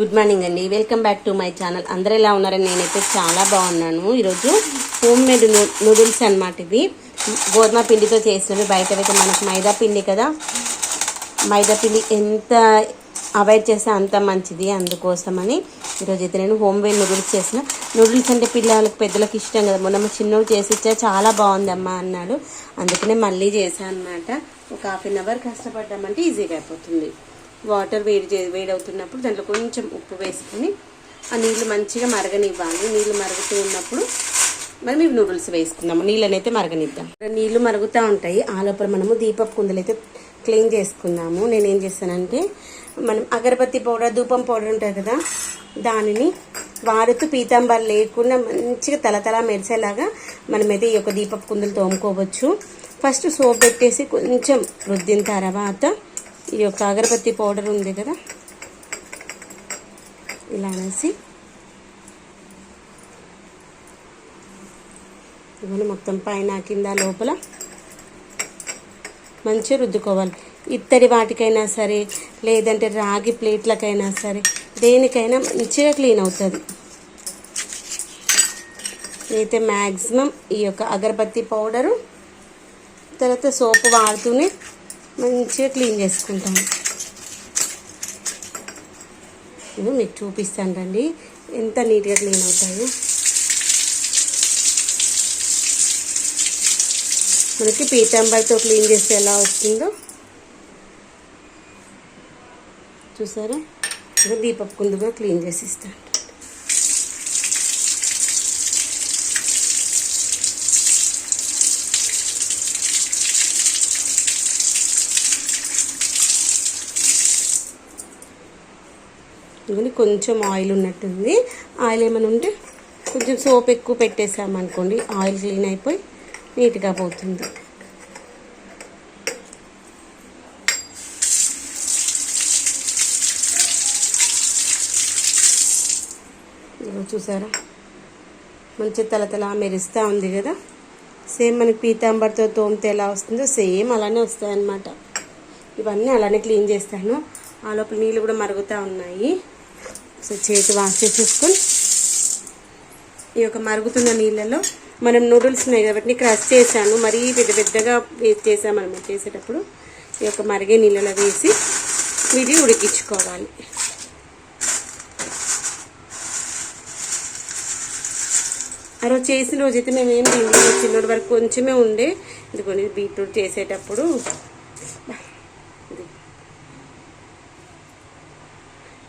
Good morning అండి. Welcome back to my channel. అందరూ ఎలా ఉన్నారని నేనైతే చాలా బాగున్నాను. ఈరోజు హోమ్ మేడ్ నూడిల్స్ అనమాట ఇవి. గోధుమ పిండితో చేసినవి బయట అయితే మనకు మైదా పిండి కదా. మైదా పిండి ఎంత అవాయిడ్ చేస్తే అంత మంచిది అందుకోసమని ఈరోజు అయితే నేను హోమ్ మేడ్ నూడిల్స్ చేసిన. నూడిల్స్ అంటే పిల్లలకు పెద్దలకు ఇష్టం కదా. మొన్న మా చిన్నోడు చేసి ఇచ్చా చాలా బాగుందమ్మా అన్నాడు. అందుకనే మళ్ళీ చేశాను అనమాట ఒక హాఫ్ అన్ అవర్ కష్టపడ్డామంటే ఈజీగా అయిపోతుంది. వాటర్ వేడి చే వేడి అవుతున్నప్పుడు దాంట్లో కొంచెం ఉప్పు వేసుకొని ఆ నీళ్ళు మంచిగా మరగనివ్వాలి. నీళ్ళు మరుగుతూ ఉన్నప్పుడు మనం ఇవి నూడిల్స్ వేసుకుందాము. నీళ్ళని అయితే మరగనిద్దాం. నీళ్ళు మరుగుతూ ఉంటాయి. ఆ లోపల మనము దీపపు కుందలు అయితే క్లీన్ చేసుకుందాము. నేను ఏం చేస్తానంటే మనం అగరబత్తి పౌడర్ ధూపం పౌడర్ ఉంటుంది కదా దానిని వాడుతూ పీతాంబర్ లేకుండా మంచిగా తలతల మెరిసేలాగా మనమైతే ఈ యొక్క దీపపు కుందలు తోముకోవచ్చు. ఫస్ట్ సోప్ పెట్టేసి కొంచెం రుద్దిన తర్వాత ఈ యొక్క అగరబత్తి పౌడర్ ఉంది కదా? ఇలా అనేసి. ఇవన్నీ మొత్తం పైన కింద లోపల మంచిగా రుద్దుకోవాలి. ఇత్తడి వాటికైనా సరే లేదంటే రాగి ప్లేట్లకైనా సరే దేనికైనా మంచిగా క్లీన్ అవుతుంది. అయితే మ్యాక్సిమం ఈ యొక్క అగరబత్తి పౌడరు తర్వాత సోపు వాడుతూనే మంచిగా క్లీన్ చేసుకుంటాను ఇది మీకు చూపిస్తాను రండి. ఎంత నీట్గా క్లీన్ అవుతాయో. మనకి పీతాంబాయితో క్లీన్ చేస్తే ఎలా వస్తుందో. చూసారా? ఇంకా దీపపు కుందుగా క్లీన్ చేసి ఇస్తాను. ఇదిగోండి కొంచెం ఆయిల్ ఉన్నట్టుంది. ఆయిల్ ఏమైనా ఉంటే కొంచెం సోప్ ఎక్కువ పెట్టేసామనుకోండి ఆయిల్ క్లీన్ అయిపోయి నీట్గా పోతుంది. చూసారా? మంచి తలతల మెరుస్తూ ఉంది కదా? సేమ్ మనకి పీతాంబర్తో తోమితే ఎలా వస్తుందో సేమ్ అలానే వస్తాయన్నమాట. ఇవన్నీ అలానే క్లీన్ చేస్తాను. ఆ లోపల నీళ్ళు కూడా మరుగుతూ ఉన్నాయి. సో చేతి వాష్ చేసేసుకొని ఈ యొక్క మరుగుతున్న నీళ్ళలో మనం నూడిల్స్ ఉన్నాయి కాబట్టి క్రష్ చేశాను. మరీ పెద్ద పెద్దగా వేస్ట్ చేసామన్నమాట చేసేటప్పుడు ఈ యొక్క మరిగే నీళ్ళలో వేసి ఇది ఉడికించుకోవాలి. ఆ రోజు చేసిన రోజైతే మేము ఏం తినలేదు చిన్నటి వరకు కొంచెమే ఉండే. ఇదిగోని బీట్రూట్ చేసేటప్పుడు.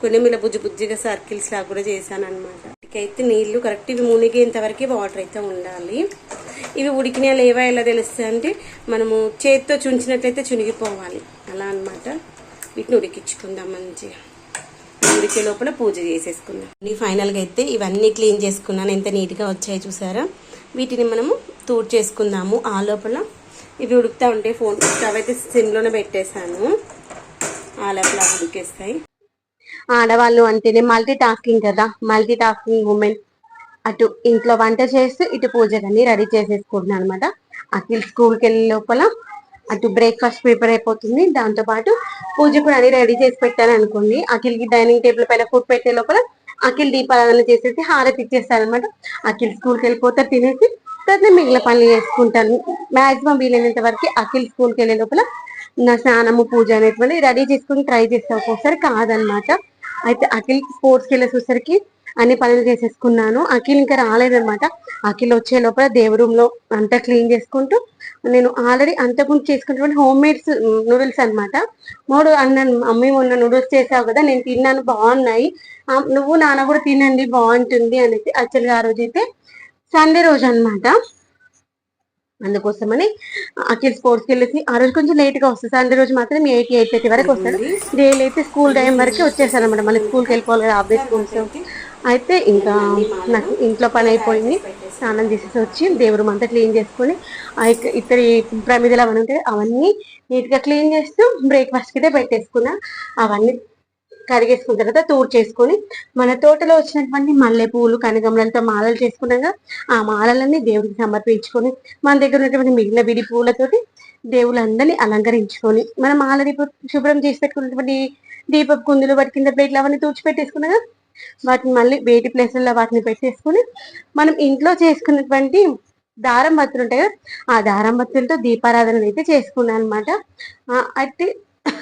కొంచెం ఇలా బుజ్జి బుజ్జిగా సర్కిల్స్ లాగా కూడా చేశాను అనమాట అయితే నీళ్ళు కరెక్ట్ ఇవి మునిగేంత వరకు వాటర్ అయితే ఉండాలి. ఇవి ఉడికినా లేవా ఎలా తెలుస్తాయి అంటే మనము చేతితో చుంచినట్లయితే చునిగిపోవాలి. అలా అనమాట వీటిని ఉడికించుకుందాం మంచిగా. ఉడికే లోపల పూజ చేసేసుకుందాం. ఈ ఫైనల్గా అయితే ఇవన్నీ క్లీన్ చేసుకున్నాను. ఎంత నీట్గా వచ్చాయి చూసారా? వీటిని మనము తూడ్ చేసుకుందాము. ఆ లోపల ఇవి ఉడుకుతా ఉంటే ఫోన్ స్టవ్ అయితే సిమ్లోనే పెట్టేశాను. ఆ లోపల ఉడికేస్తాయి. ఆడవాళ్ళు అంటేనే మల్టీ టాస్కింగ్ కదా. మల్టీ టాస్కింగ్ ఉమెన్ అటు ఇంట్లో వంట చేస్తూ ఇటు పూజలన్నీ రెడీ చేసేసుకుంటున్నాను అనమాట అఖిల్ స్కూల్కి వెళ్ళే లోపల అటు బ్రేక్ఫాస్ట్ ప్రిపేర్ అయిపోతుంది. దాంతో పాటు పూజ కూడా అన్ని రెడీ చేసి పెట్టాను అనుకోండి. అఖిల్కి డైనింగ్ టేబుల్ పైన ఫుడ్ పెట్టే లోపల అఖిల్ దీపారాధన చేసేసి హారతి ఇచ్చేస్తారనమాట అఖిల్ స్కూల్కి వెళ్ళిపోతే తినేసి తర్వాత మిగిలిన పనులు చేసుకుంటాను. మాక్సిమం వీలైనంత వరకు అఖిల్ స్కూల్కి వెళ్ళే లోపల నా స్నానము పూజ అనేటువంటి రెడీ చేసుకుని ట్రై చేస్తా ఒక్కొక్కసారి కాదనమాట అయితే అఖిల్ స్పోర్ట్స్కి వెళ్ళేసరికి అన్ని పనులు చేసేసుకున్నాను. అఖిల్ ఇంకా రాలేదనమాట అఖిల్ వచ్చే లోపల దేవ రూమ్లో అంతా క్లీన్ చేసుకుంటూ నేను ఆల్రెడీ అంతకుముందు చేసుకున్నటువంటి హోమ్ మేడ్స్ నూడిల్స్ అనమాట మూడు అన్నాను మమ్మీ మొన్న నూడిల్స్ చేసావు కదా నేను తిన్నాను బాగున్నాయి. నువ్వు నాన్న కూడా తినండి బాగుంటుంది అనేసి యాక్చువల్గా ఆ రోజు అయితే సండే రోజు అనమాట అందుకోసమని అఖిల్ స్పోర్ట్స్కి వెళ్ళేసి ఆ రోజు కొంచెం లేట్గా వస్తుంది. సండే రోజు మాత్రం ఎయిట్ ఎయిట్ థర్టీ వరకు వస్తాడు. డైలీ అయితే స్కూల్ టైం వరకు వచ్చేసారు అనమాట మళ్ళీ స్కూల్కి వెళ్ళిపోవాలి కదా ఆఫీస్ స్కూల్స్ అయితే ఇంకా నాకు ఇంట్లో పని అయిపోయింది. స్నానం చేసేసి వచ్చి దేవుడు అంతా క్లీన్ చేసుకొని ఇతరి ప్రమిదలు అవన్నీ ఉంటాయి అవన్నీ నీట్గా క్లీన్ చేస్తూ బ్రేక్ఫాస్ట్ అయితే పెట్టేసుకున్నా. అవన్నీ కడిగేసుకున్న తర్వాత తూరు చేసుకొని మన తోటలో వచ్చినటువంటి మల్లె పూలు కనకమలతో మాలలు చేసుకున్నాక ఆ మాలలన్నీ దేవుడికి సమర్పించుకొని మన దగ్గర ఉన్నటువంటి మిగిలిన విడి పూలతోటి దేవులందరినీ అలంకరించుకొని మనం మాల ఇప్పుడు శుభ్రం చేసి పెట్టుకున్నటువంటి దీపపు కుందులు వాటి కింద ప్లేట్లు అవన్నీ తూచి వాటిని మళ్ళీ వేటి ప్లేస్లలో వాటిని పెట్టేసుకుని మనం ఇంట్లో చేసుకున్నటువంటి దారం బత్తులు ఉంటాయి కదా ఆ దారం బత్తులతో దీపారాధన అయితే చేసుకున్నాను అనమాట అయితే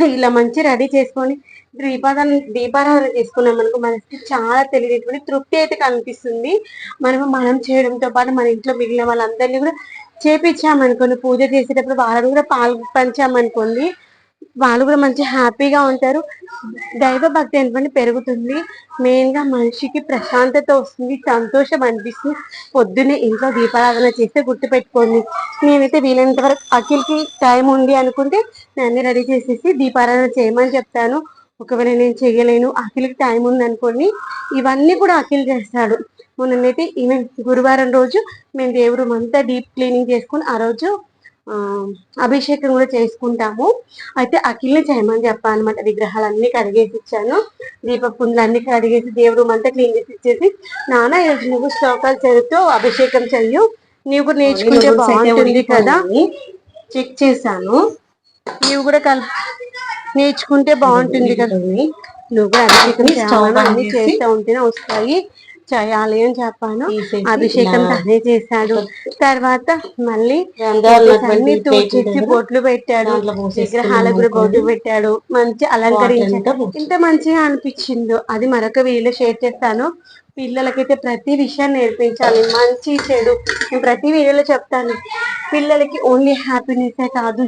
ఇలా మంచి రెడీ చేసుకొని దీపారాధన దీపారాధన చేసుకున్నాం మనకు మనకి చాలా తెలియనటువంటి తృప్తి అయితే కనిపిస్తుంది. మనము మనం చేయడంతో పాటు మన ఇంట్లో మిగిలిన వాళ్ళందరినీ కూడా చేపించామనుకోండి పూజ చేసేటప్పుడు వాళ్ళని కూడా పాలు పంచామనుకోండి వాళ్ళు కూడా మంచి హ్యాపీగా ఉంటారు. దైవ భక్తి ఏంటంటే పెరుగుతుంది. మెయిన్గా మనిషికి ప్రశాంతత వస్తుంది సంతోషం అనిపిస్తుంది. పొద్దున్నే ఇంట్లో దీపారాధన చేస్తే గుర్తు పెట్టుకోండి నేనైతే వీలైనంత వరకు అఖిల్కి టైం ఉంది అనుకుంటే నేను రెడీ చేసేసి దీపారాధన చేయమని చెప్తాను. ఒకవేళ నేను చేయలేను అఖిల్కి టైం ఉంది అనుకోండి ఇవన్నీ కూడా అఖిల్ చేస్తాడు. మొన్నైతే ఈవెన్ గురువారం రోజు మేము దేవుడు అంతా డీప్ క్లీనింగ్ చేసుకుని ఆ రోజు అభిషేకం కూడా చేసుకుంటాము. అయితే అఖిల్ని చేయమని చెప్పాను అనమాట విగ్రహాలన్నీ కడిగేసి ఇచ్చాను. దీప అన్ని కడిగేసి దేవుడు అంతా క్లీన్ చేసి ఇచ్చేసి నాన్న నువ్వు శ్లోకాలు చదువుతూ అభిషేకం చెయ్యు. నీవు కూడా నేర్చుకుంటే బాగుంటుంది కదా చెక్ చేశాను. నీవు కూడా కల్ నేర్చుకుంటే బాగుంటుంది కదా. నువ్వు అభిషేకం అన్ని చేస్తూ ఉంటేనే వస్తాయి. చేయాలి అని చెప్పాను. అభిషేకం తనే చేశాడు. తర్వాత మళ్ళీ అన్ని బొట్లు పెట్టాడు. విగ్రహాలకు కూడా బొట్లు పెట్టాడు. మంచి అలంకరించాడు. ఇంత మంచిగా అనిపించిందో అది మరొక వీడియో షేర్ చేస్తాను. పిల్లలకైతే ప్రతి విషయాన్ని నేర్పించాలి. మంచి చెడు. నేను ప్రతి వీడియోలో చెప్తాను. పిల్లలకి ఓన్లీ హ్యాపీనెస్ కాదు.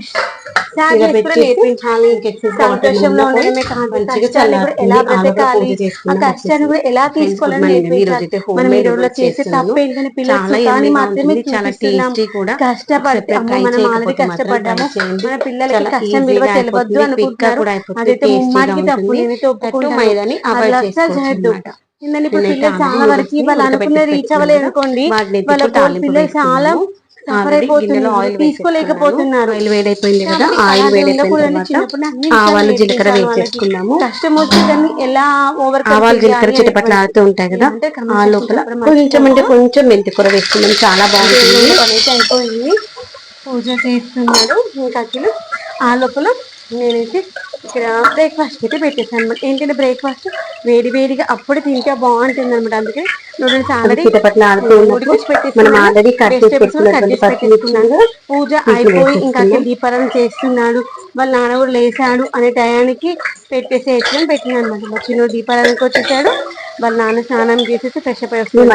నేర్పించాలి. సంతోషంలో ఉండడమే కాదు కష్టాన్ని కూడా ఎలా బ్రతకాలి? ఆ కష్టాన్ని కూడా ఎలా తీసుకోవాలని నేర్పించాలి మనం ఈ రోజులో చేసే తప్పు ఏంటంటే పిల్లలు మాత్రమే చూపిస్తున్నాం. కష్టపడితే మనం ఆల్రెడీ కష్టపడ్డాము. మన పిల్లలకి కష్టం విలువ తెలియవద్దు అనుకుంటున్నారు. అదైతే ముమ్మాటికి తప్పు నేనైతే ఒప్పుకుంటాను. చేయొద్దు. ఏంటంటే ఇప్పుడు పిల్లలు చాలా వరకు వాళ్ళు అనుకున్న రీచ్ అవ్వలేదు అనుకోండి. వాళ్ళ పిల్లలు చాలా తీసుకోలేకపోతున్నారు. ఆయిల్ వేడైపోయింది కదా ఆయిల్ వేడైపోయింది ఆవాలు జీలకర్ర వేసేసుకున్నాము కష్టం వచ్చి దాన్ని ఎలా ఓవర్ ఆవాలు జీలకర్ర చిటపట్లు ఆడుతూ ఉంటాయి కదా ఆ లోపల కొంచెం అంటే కొంచెం మెంతి కూర వేసుకున్నాం చాలా బాగుంటుంది. అయిపోయింది. పూజ చేస్తున్నాడు. ఇంకా ఆ లోపల నేనైతే ఇక్కడ బ్రేక్ఫాస్ట్ అయితే పెట్టేసాను అనమాట. ఏంటంటే బ్రేక్ఫాస్ట్ వేడి వేడిగా అప్పుడు తింటే బాగుంటుంది అనమాట. అందుకే నూడిల్స్ ఆల్రెడీ పూజ అయిపోయి ఇంకా దీపారాయణ చేస్తున్నాడు. వాళ్ళ నాన్న కూడా లేచాడు అనే టయానికి పెట్టేసి ఎట్లా పెట్టిన అనమాట. మా చిన్న దీపారాయణకి వచ్చేసాడు వాళ్ళ నాన్న స్నానం చేసేసి ఫ్రెష్ అప్ అయిపోయి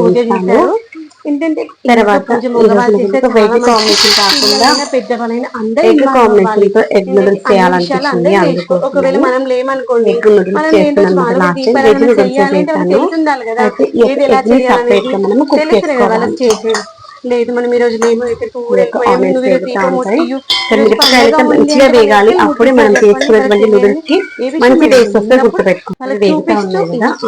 పూజ చేశారు. ఏంటంటే తర్వాత పెద్దవాళ్ళైన ఒకవేళ మనం లేమనుకోండి మనం ఉండాలి కదా ఏది ఎలా చేయాలి తెలుసు కదా వాళ్ళకి చేసేది. లేదు మనం ఈ రోజు మంచిగా వేగాలి. అప్పుడే మనం చేసుకున్నటువంటి నూడిల్స్కి మంచి టేస్ట్ వస్తే గుర్తుపెట్టుకోవాలి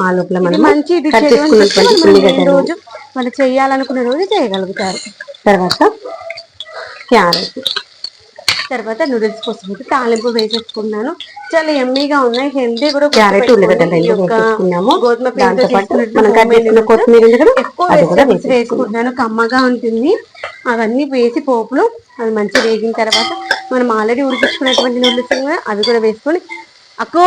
ఆ లోపల మనం మంచి కట్ చేసుకున్నటువంటి రోజు వాళ్ళు చేయాలనుకున్న రోజు చేయగలుగుతారు. తర్వాత క్యారెట్ తర్వాత నూడిల్స్ కోసం అయితే తాలింపు వేసేసుకున్నాను. చాలా ఎమ్మీగా ఉన్నాయి. హెల్దీ కూడా క్యారెట్ ఉల్లిగడ్డలు గోధుమ కొత్తిమీర వేసుకుంటున్నాను కమ్మగా ఉంటుంది. అవన్నీ వేసి పోపులు అది మంచిగా వేగిన తర్వాత మనం ఆల్రెడీ ఉడికించుకున్నటువంటి నూడిల్స్ అవి కూడా వేసుకొని అక్కో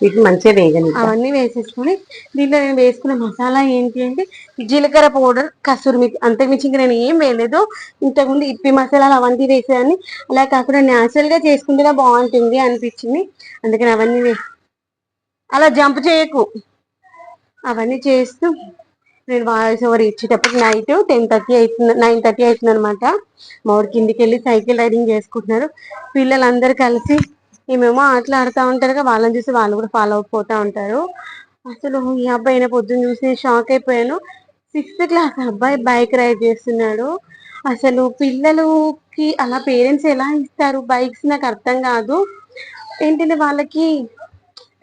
వీటిని మంచిగా వేగని అవన్నీ వేసేసుకొని దీంట్లో నేను వేసుకున్న మసాలా ఏంటి అంటే జీలకర్ర పౌడర్ కసూరి మిర్చి అంతకుమించి ఇంకా నేను ఏం వేయలేదు. ఇంతకుముందు ఇప్పి మసాలాలు అవన్నీ వేసేదాన్ని. అలా కాకుండా న్యాచురల్గా చేసుకుంటేనే బాగుంటుంది అనిపించింది. అందుకని అవన్నీ అలా జంప్ చేయకు. అవన్నీ చేస్తూ నేను వాయిస్ ఓవర్ ఇచ్చేటప్పుడు నైట్ టెన్ థర్టీ అవుతుంది నైన్ థర్టీ అవుతుంది అనమాట మా ఊరికి కిందికి వెళ్ళి సైకిల్ రైడింగ్ చేసుకుంటున్నారు. పిల్లలందరూ కలిసి ఏమేమో ఆటలు ఆడుతూ ఉంటారు వాళ్ళని చూసి వాళ్ళు కూడా ఫాలో అయిపోతూ ఉంటారు. అసలు ఈ అబ్బాయి పొద్దున్న చూసి షాక్ అయిపోయాను. సిక్స్త్ క్లాస్ అబ్బాయి బైక్ రైడ్ చేస్తున్నాడు. అసలు పిల్లలకి అలా పేరెంట్స్ ఎలా ఇస్తారు? బైక్స్ నాకు అర్థం కాదు. ఏంటంటే వాళ్ళకి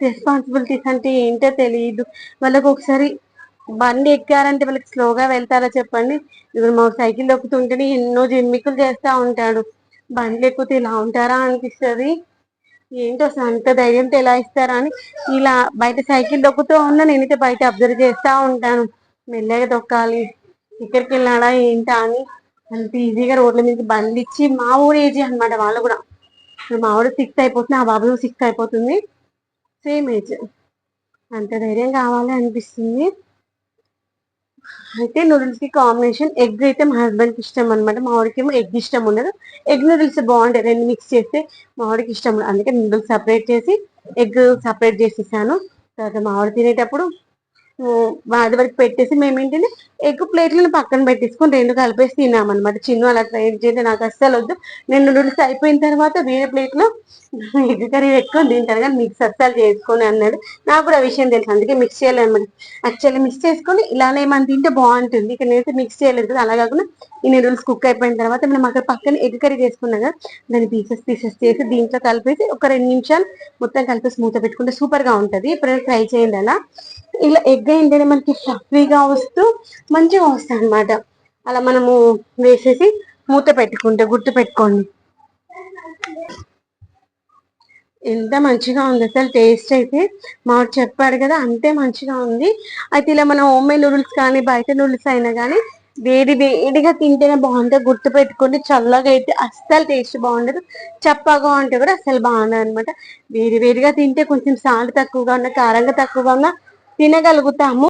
రెస్పాన్సిబిలిటీస్ అంటే ఏంటో తెలియదు వాళ్ళకి ఒకసారి బండి ఎక్కారంటే వాళ్ళకి స్లోగా వెళ్తారా చెప్పండి? ఇప్పుడు మా సైకిల్ దొక్కుతుంటేనే ఎన్నో జిమ్మికులు చేస్తూ ఉంటాడు. బండ్లు ఎక్కితే ఇలా ఉంటారా అనిపిస్తుంది. ఏంటో అంత ధైర్యంతో ఎలా ఇస్తారా అని ఇలా బయట సైకిల్ దొక్కుతూ ఉన్నా నేనైతే బయట అబ్జర్వ్ చేస్తూ ఉంటాను. మెల్లగా దొక్కాలి. ఇక్కడికి వెళ్ళాడా ఏంటా అని అంత ఈజీగా రోడ్ల మీద బండి ఇచ్చి మా ఊరు ఏజీ అనమాట వాళ్ళు కూడా. మా ఊరు సిక్స్ అయిపోతుంది ఆ బాబు సిక్స్ అయిపోతుంది. Same age. అంత ధైర్యం కావాలి అనిపిస్తుంది. అయితే నూడిల్స్కి కాంబినేషన్ ఎగ్ అయితే మా హస్బెండ్కి ఇష్టం అనమాట మా వాడికి ఏమో ఎగ్ ఇష్టం ఉండదు. ఎగ్ నూడిల్స్ బాగుంటాయి. రెండు మిక్స్ చేస్తే మా వాడికి ఇష్టం ఉండదు. అందుకే నూడిల్స్ సపరేట్ చేసి ఎగ్ సపరేట్ చేసేసాను. తర్వాత మా వాడు తినేటప్పుడు వాడి వరకు పెట్టేసి మేము ఏంటంటే ఎగ్ ప్లేట్లను పక్కన పెట్టేసుకొని రెండు కలిపేసి తిన్నామన్నమాట. చిన్న అలా ట్రై చేస్తే నాకు అస్సలు వద్దు. నేను నూడిల్స్ అయిపోయిన తర్వాత వేరే ప్లేట్లో ఎగ్ కర్రీ పెట్టుకొని తింటాను కానీ మిక్స్ అస్సలు చేసుకొని అన్నాడు. నాకు కూడా ఆ విషయం తెలుసు అందుకే మిక్స్ చేయలేదు యాక్చువల్లీ మిక్స్ చేసుకొని ఇలానే మనం తింటే బాగుంటుంది. ఇక్కడ నేనైతే మిక్స్ చేయలేదు కదా అలా కాకుండా ఈ నూడిల్స్ కుక్ అయిపోయిన తర్వాత మనం అక్కడ పక్కన ఎగ్ కర్రీ చేసుకున్నాం కదా దాన్ని పీసెస్ పీసెస్ చేసి దీంట్లో కలిపేసి ఒక రెండు నిమిషాలు మొత్తం కలిపేసి మూత పెట్టుకుంటే సూపర్గా ఉంటది. ట్రై చేయండి అలా. ఇలా ఎగ్ ఏంటంటే మనకి ఫ్లఫీగా వస్తూ మంచిగా వస్తాయి అన్నమాట అలా మనము వేసేసి మూత పెట్టుకుంటే గుర్తు పెట్టుకోండి. ఎంత మంచిగా ఉంది అసలు టేస్ట్ అయితే. మాకు చెప్పాడు కదా అంతే మంచిగా ఉంది. అయితే ఇలా మనం హోమ్ నూడిల్స్ కానీ బయట నూడిల్స్ అయినా కానీ వేడి వేడిగా తింటేనే బాగుంటుంది. గుర్తు పెట్టుకోండి చల్లగా అయితే అస్సలు టేస్ట్ బాగుండదు. చప్పగా ఉంటే కూడా అస్సలు బాగుండదు అనమాట వేడి వేడిగా తింటే కొంచెం సాల్ట్ తక్కువగా ఉన్న కారంగా తక్కువగా ఉన్న తినగలుగుతాము.